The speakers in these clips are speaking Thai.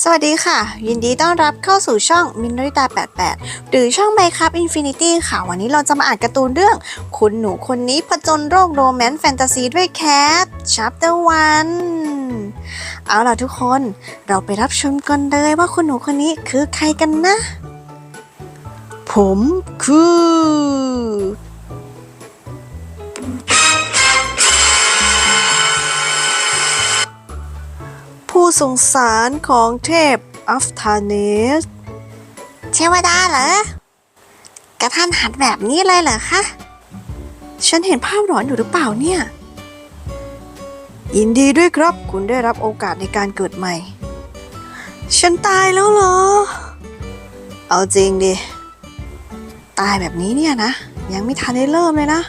สวัสดีค่ะ ยินดีต้อนรับเข้าสู่ช่องมินริตา 88 หรือช่องไมครับอินฟินิตี้ค่ะ วันนี้เราจะมาอ่านการ์ตูนเรื่อง คุณหนูคนนี้ผจญโรคโรแมนต์แฟนตาซีด้วยแคทชัปเตอร์วันเอาล่ะทุกคนเราไปรับชมกันเลยว่าคุณหนูคนนี้คือใครกันนะ ผมคือ ผู้ทรงสารของเทพอัฟธาเนส เทวดาเหรอกระทันหันแบบนี้เลยเหรอคะ ฉันเห็นภาพหลอนอยู่หรือเปล่าเนี่ย ยินดีด้วยครับคุณได้รับโอกาสในการเกิดใหม่ ฉันตายแล้วเหรอ เอาจริงดิ ตายแบบนี้เนี่ยนะ ยังไม่ทันได้เริ่มเลยนะ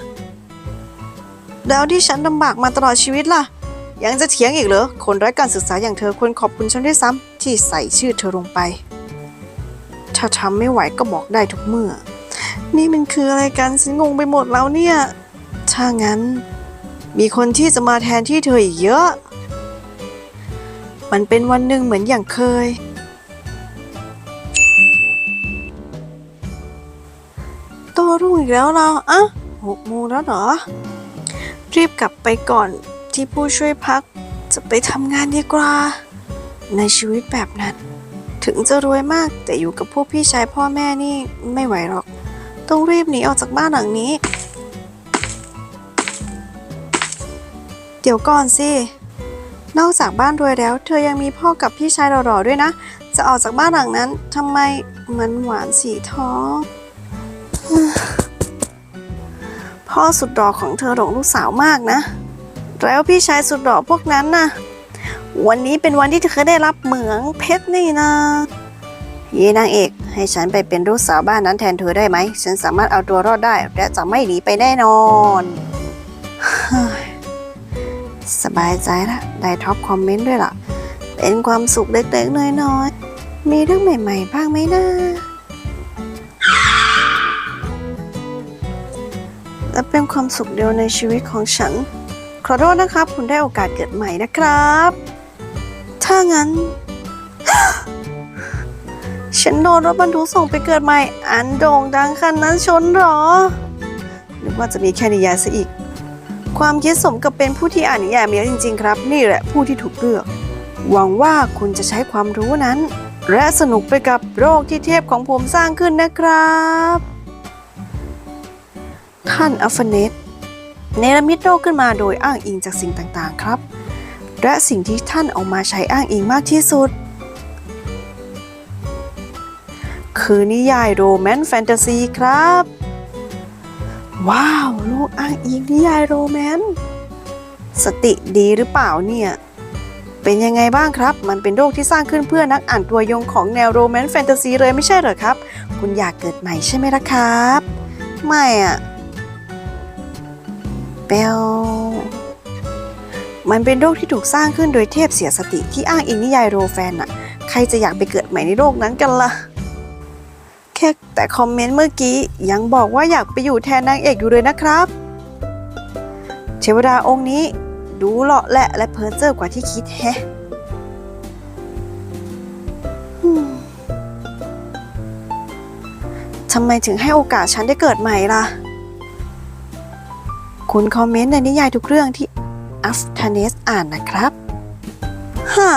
แล้วที่ฉันลำบากมาตลอดชีวิตล่ะ ยังจะเถียงอีกเหรอ คนไร้การศึกษาอย่างเธอควรขอบคุณฉันด้วยซ้ำที่ใส่ชื่อเธอลงไป ถ้าทำไม่ไหวก็บอกได้ทุกเมื่อ นี่มันคืออะไรกันฉันงงไปหมดแล้วเนี่ย ถ้างั้น มีคนที่จะมาแทนที่เธออีกเยอะ มันเป็นวันหนึ่งเหมือนอย่างเคย โตรุ่งอีกแล้วเราอะหกโมงแล้วเหรอ รีบกลับไปก่อน ที่ผู้ช่วยพักจะไปทำงานดีกว่า ในชีวิตแบบนั้น ถึงจะรวยมากแต่อยู่กับพวกพี่ชายพ่อแม่นี่ไม่ไหวหรอก ต้องรีบหนีออกจากบ้านหลังนี้ เดี๋ยวก่อนสิ นอกจากบ้านรวยแล้ว เธอยังมีพ่อกับพี่ชายหล่อๆด้วยนะ จะออกจากบ้านหลังนั้นทำไมมันหวานสีท้องพ่อสุดหล่อของเธอหลงลูกสาวมากนะ แล้วพี่ชายสุดหล่อพวกนั้นน่ะ วันนี้เป็นวันที่เธอได้รับเหมืองเพชรนี่นะเยนางเอก ให้ฉันไปเป็นลูกสาวบ้านนั้นแทนเธอได้ไหม ฉันสามารถเอาตัวรอดได้ และจะไม่หนีไปแน่นอน สบายใจละได้ท็อปคอมเมนต์ด้วยล่ะ เป็นความสุขเล็กๆน้อยๆ มีเรื่องใหม่ๆ บ้างไหมนะและเป็นความสุขเดียวในชีวิตของฉัน ขอโทษนะครับ คุณได้โอกาสเกิดใหม่นะครับ ถ้างั้น ฉันโดนรถบรรทุกส่งไปเกิดใหม่ อันโด่งดังคันนั้นชนหรอนึกว่าจะมีแค่นิยายซะอีก ความคิดสมกับเป็นผู้ที่อ่านนิยายมาเยอะจริง ๆ ครับ นี่แหละผู้ที่ถูกเลือก หวังว่าคุณจะใช้ความรู้นั้น และสนุกไปกับโรคที่เทพของผมสร้างขึ้นนะครับ ท่านอัฟเนต เนรมิตโรคขึ้นมาโดยอ้างอิงจากสิ่งต่างๆครับ และสิ่งที่ท่านเอามาใช้อ้างอิงมากที่สุด คือนิยายโรแมนต์แฟนตาซีครับ ว้าวลูกอ้างอิงนิยายโรแมนต์สติดีหรือเปล่าเนี่ย เป็นยังไงบ้างครับ มันเป็นโรคที่สร้างขึ้นเพื่อนักอ่านตัวยงของแนวโรแมนต์แฟนตาซีเลยไม่ใช่เหรอครับ คุณอยากเกิดใหม่ใช่ไหมล่ะครับ ไม่อะ ปลมันเป็นโรคที่ถูกสร้างขึ้นโดยเทพเสียสติที่อ้างอิงนิยายโรแฟนน่ะใครจะอยากไปเกิดใหม่ในโลกนั้นกันล่ะ แค่แต่คอมเมนต์เมื่อกี้ยังบอกว่าอยากไปอยู่แทนนางเอกอยู่เลยนะครับเทวดาองค์นี้ดูเลาะและและเพ้อเจ้อกว่าที่คิดแฮะทำไมถึงให้โอกาสฉันได้เกิดใหม่ล่ะ คุณคอมเมนต์ในนิยายทุกเรื่องที่อัฟทาเนสอ่านนะครับ หา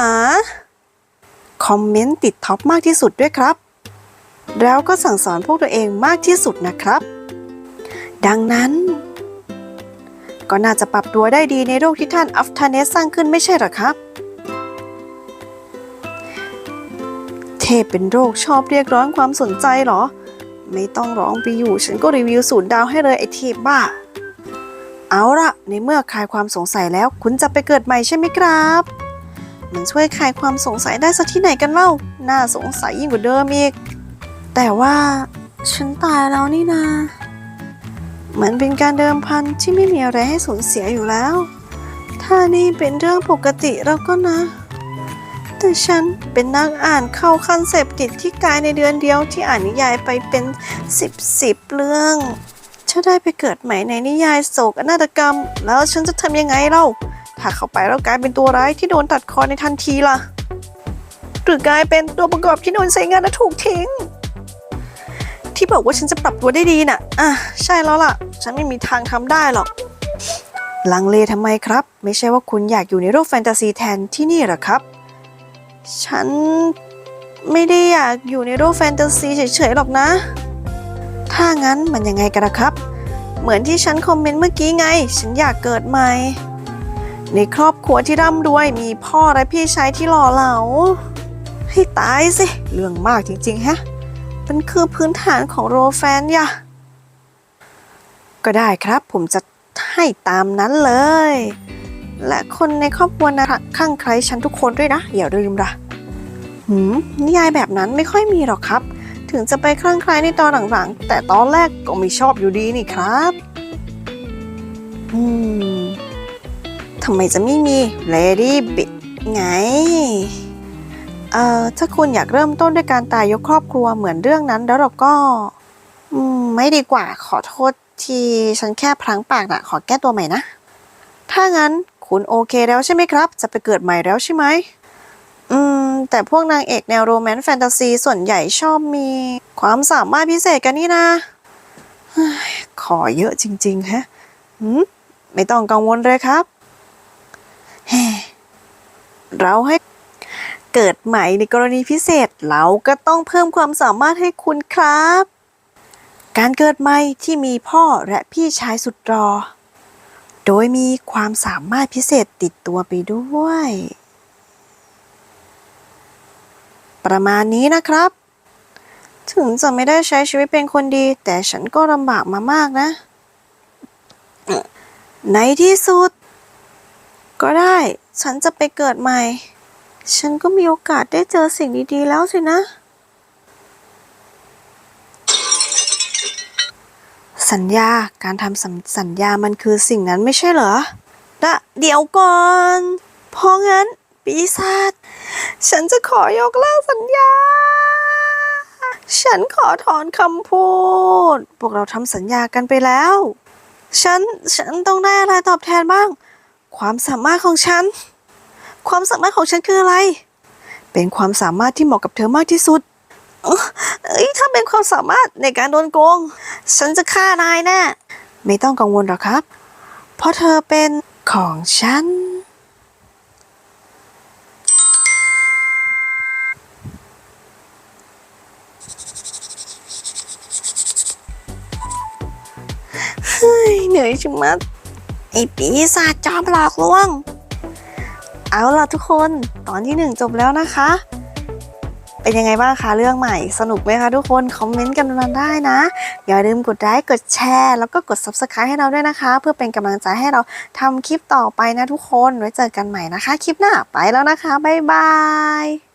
คอมเมนต์ติดท็อปมากที่สุดด้วยครับ แล้วก็สั่งสอนพวกตัวเองมากที่สุดนะครับ ดังนั้น ก็น่าจะปรับตัวได้ดีในโรคที่ท่านอัฟทาเนสสร้างขึ้นไม่ใช่หรอครับ เทพเป็นโรคชอบเรียกร้องความสนใจเหรอ ไม่ต้องร้องไปอยู่ ฉันก็รีวิวศูนย์ดาวให้เลยไอเทพบ้า เอาละในเมื่อคลายความสงสัยแล้วคุณจะไปเกิดใหม่ใช่ไหมครับ มันช่วยคลายความสงสัยได้สักที่ไหนกันเล่า น่าสงสัยยิ่งกว่าเดิมอีก แต่ว่าฉันตายแล้วนี่นาเหมันเป็นการเดิมพันที่ไม่มีอะไรให้สูญเสียอยู่แล้ว ถ้านี่เป็นเรื่องปกติแล้วก็นะ แต่ฉันเป็นนักอ่านเข้าขั้นเสพติดที่กายในเดือนเดียวที่อ่านนิยายไปเป็นสิบสิบเรื่อง ถ้าได้ไปเกิดใหม่ในนิยายโศกนาฏกรรม แล้วฉันจะทำยังไงเล่า ถ้าเข้าไปแล้วกลายเป็นตัวร้ายที่โดนตัดคอในทันทีล่ะ หรือกลายเป็นตัวประกอบที่โดนใช้งานและถูกทิ้ง ที่บอกว่าฉันจะปรับตัวได้ดีน่ะ อะ ใช่แล้วล่ะ ฉันไม่มีทางทำได้หรอก ลังเลทำไมครับ ไม่ใช่ว่าคุณอยากอยู่ในโลกแฟนตาซีแทนที่นี่หรอครับ ฉันไม่ได้อยากอยู่ในโลกแฟนตาซีเฉยๆหรอกนะ ถ้างั้นมันยังไงกันละครับ เหมือนที่ฉันคอมเมนต์เมื่อกี้ไง ฉันอยากเกิดใหม่ ในครอบครัวที่ร่ำรวยมีพ่อและพี่ชายที่หล่อเหลา ให้ตายสิ เรื่องมากจริงๆฮะ มันคือพื้นฐานของโรแฟนยะก็ได้ครับผมจะให้ตามนั้นเลย และคนในครอบครัวนะข้างใครฉันทุกคนด้วยนะ อย่าลืมล่ะหืมนิยายแบบนั้นไม่ค่อยมีหรอกครับ ถึงจะไปคลั่งใครในตอนหลังๆ แต่ตอนแรกก็ไม่ชอบอยู่ดีนี่ครับ อืมทำไมจะไม่มี Lady b i t ไง เอ่อ ถ้าคุณอยากเริ่มต้นด้วยการตายยกครอบครัวเหมือนเรื่องนั้นแล้วเราก็ อืม ไม่ดีกว่าขอโทษที่ฉันแค่พลั้งปากนะขอแก้ตัวใหม่นะ ถ้างั้นคุณโอเคแล้วใช่ไหมครับ จะไปเกิดใหม่แล้วใช่ไหม แต่พวกนางเอกแนวโรแมนต์แฟนตาซีส่วนใหญ่ชอบมี ความสามารถพิเศษกันนี่นะขอเยอะจริง ๆ ฮะไม่ต้องกังวลเลยครับเฮ้เราให้เกิดใหม่ในกรณีพิเศษเราก็ต้องเพิ่มความสามารถให้คุณครับ การเกิดใหม่ที่มีพ่อและพี่ชายสุดรอ โดยมีความสามารถพิเศษติดตัวไปด้วย ประมาณนี้นะครับ ถึงจะไม่ได้ใช้ชีวิตเป็นคนดี แต่ฉันก็ลำบากมามากนะ ในที่สุด ก็ได้ ฉันจะไปเกิดใหม่ ฉันก็มีโอกาสได้เจอสิ่งดีๆแล้วสินะ สัญญาการทำสัญสัญญามันคือสิ่งนั้นไม่ใช่เหรอ เดี๋ยวก่อน เพราะงั้น ปีศาจฉันจะขอยกเลิกสัญญา ฉันขอถอนคำพูด พวกเราทำสัญญากันไปแล้ว ฉัน ฉันต้องได้อะไรตอบแทนบ้าง ความสามารถของฉัน ความสามารถของฉันคืออะไร เป็นความสามารถที่เหมาะกับเธอมากที่สุด เอ้ยถ้าเป็นความสามารถในการโดนโกง ฉันจะฆ่านายแน่ไม่ต้องกังวลหรอกครับ เพราะเธอเป็นของฉัน เหนื่อยชิมัดไอปีศาจจอมหลอกลวง เอาล่ะทุกคนตอนที่หนึ่งจบแล้วนะคะ เป็นยังไงบ้างคะเรื่องใหม่ สนุกไหมคะทุกคนคอมเมนต์กันมาได้นะ อย่าลืมกดไลค์กดแชร์ แล้วก็กด Subscribe ให้เราด้วยนะคะ เพื่อเป็นกำลังใจให้เราทำคลิปต่อไปนะทุกคนไว้เจอกันใหม่นะคะ คลิปหน้าไปแล้วนะคะบ๊ายบาย